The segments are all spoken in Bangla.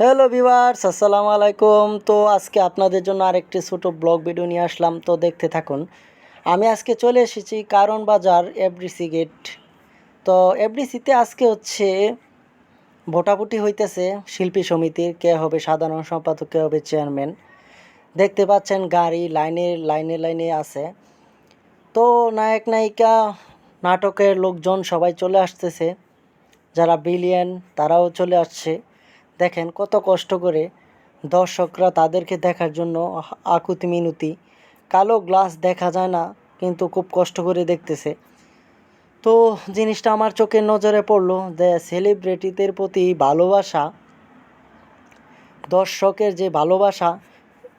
হ্যালো ভিভার্স আসসালামু আলাইকুম। তো আজকে আপনাদের জন্য আরেকটি ছোট ব্লগ ভিডিও নিয়ে আসলাম। তো দেখতে থাকুন। আমি আজকে চলে এসেছি কারণ বাজার এফডিসি গেট তো এফডিসিতে আজকে হচ্ছে ভোটাভুটি হইতেছে শিল্পী সমিতির, কে হবে সাধারণ সম্পাদক, কে হবে চেয়ারম্যান দেখতে পাচ্ছেন গাড়ি লাইনে লাইনে লাইনে আছে। তো নায়ক, নায়িকা, নাটকের লোকজন সবাই চলে আসতেছে। যারা বিলিয়ন তারাও চলে আসছে। দেখেন কত কষ্ট করে দর্শকরা তাদেরকে দেখার জন্য আকুতি মিনতি। কালো গ্লাস দেখা যায় না, কিন্তু খুব কষ্ট করে দেখতেছে। তো জিনিসটা আমার চোখের নজরে পড়ল যে সেলিব্রিটিদের প্রতি ভালোবাসা, দর্শকের যে ভালোবাসা,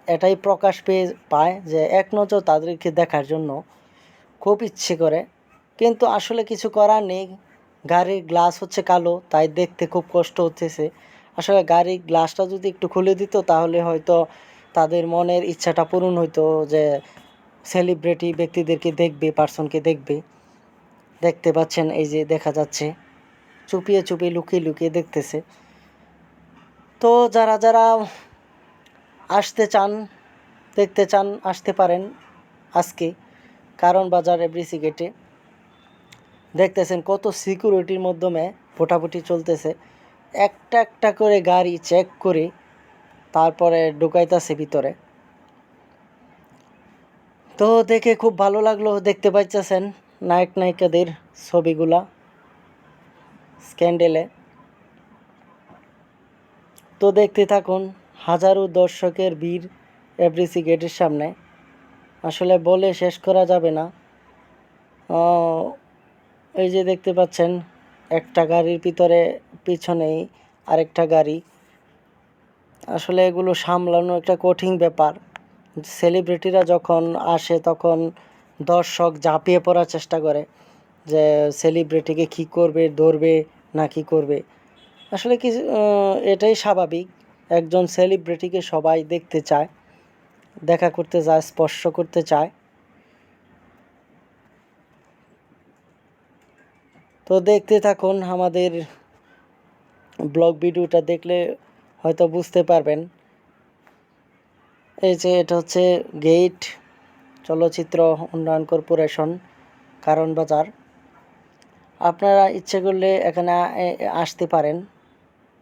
এটাই প্রকাশ পেয়ে পায় যে এক নজর তাদেরকে দেখার জন্য খুব ইচ্ছে করে। কিন্তু আসলে কিছু করার নেই। গাড়ির গ্লাস হচ্ছে কালো, তাই দেখতে খুব কষ্ট হচ্ছে আসলে গাড়ির গ্লাসটা যদি একটু খুলে দিত, তাহলে হয়তো তাদের মনের ইচ্ছাটা পূরণ হইতো যে সেলিব্রিটি ব্যক্তিদেরকে দেখবে পার্সনকে দেখবে। দেখতে পাচ্ছেন, এই যে দেখা যাচ্ছে, চুপিয়ে চুপিয়ে লুকিয়ে লুকিয়ে দেখতেছে। তো যারা যারা আসতে চান, দেখতে চান, আসতে পারেন আজকে কারণ বাজার এভরিসি গেটে। দেখতেছেন কত সিকিউরিটির মাধ্যমে ফোটাফুটি চলতেছে। একটা একটা করে গাড়ি চেক করে তারপরে ঢুকাইতেছে ভিতরে। তো দেখে খুব ভালো লাগল, দেখতে পাইতেছেন নায়ক নায়িকাদের ছবিগুলা, স্ক্যান্ডেলে। তো দেখতে থাকুন, হাজারো দর্শকের ভিড় এভরিসি গেটের সামনে। আসলে বলে শেষ করা যাবে না। এই যে দেখতে পাচ্ছেন একটা গাড়ির ভিতরে, পিছনেই আরেকটা গাড়ি। আসলে এগুলো সামলানো একটা কঠিন ব্যাপার। সেলিব্রিটিরা যখন আসে, তখন দর্শক ঝাঁপিয়ে পড়ার চেষ্টা করে যে সেলিব্রিটিকে কী করবে, ধরবে না কী করবে। আসলে কি এটাই স্বাভাবিক। একজন সেলিব্রিটিকে সবাই দেখতে চায়, দেখা করতে চায় স্পর্শ করতে চায়। তো দেখতে থাকুন আমাদের ব্লগ ভিডিওটা দেখলে হয়তো বুঝতে পারবেন। এই যে এটা হচ্ছে গেট চলচ্চিত্র উন্নয়ন কর্পোরেশন, কারণ বাজার। আপনারা ইচ্ছে করলে এখানে আসতে পারেন,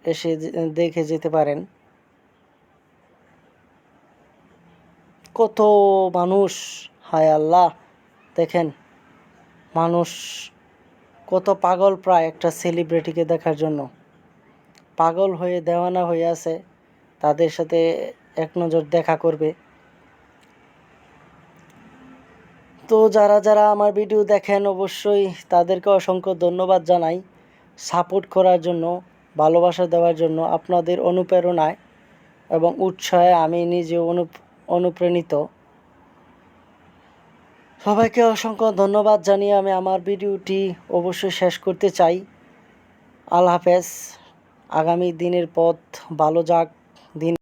এসে দেখে যেতে পারেন। কত মানুষ, হায় আল্লাহ, দেখেন, মানুষ কত পাগল প্রায় একটা সেলিব্রিটিকে দেখার জন্য। পাগল হয়ে, দেওয়ানা হয়ে আছে, তাদের সাথে এক নজর দেখা করবে। তো যারা যারা আমার ভিডিও দেখেন, অবশ্যই তাদেরকে অসংখ্য ধন্যবাদ জানাই। সাপোর্ট করার জন্য, ভালোবাসা দেওয়ার জন্য, আপনাদের অনুপ্রেরণায় এবং উৎসাহে আমি নিজে অনু অনুপ্রাণিত। সবাইকে অসংখ্য ধন্যবাদ জানিয়ে আমি আমার ভিডিওটি অবশ্যই শেষ করতে চাই। আল্লাহ হাফেজ। আগামী দিনের পথ ভালো যাক, দিন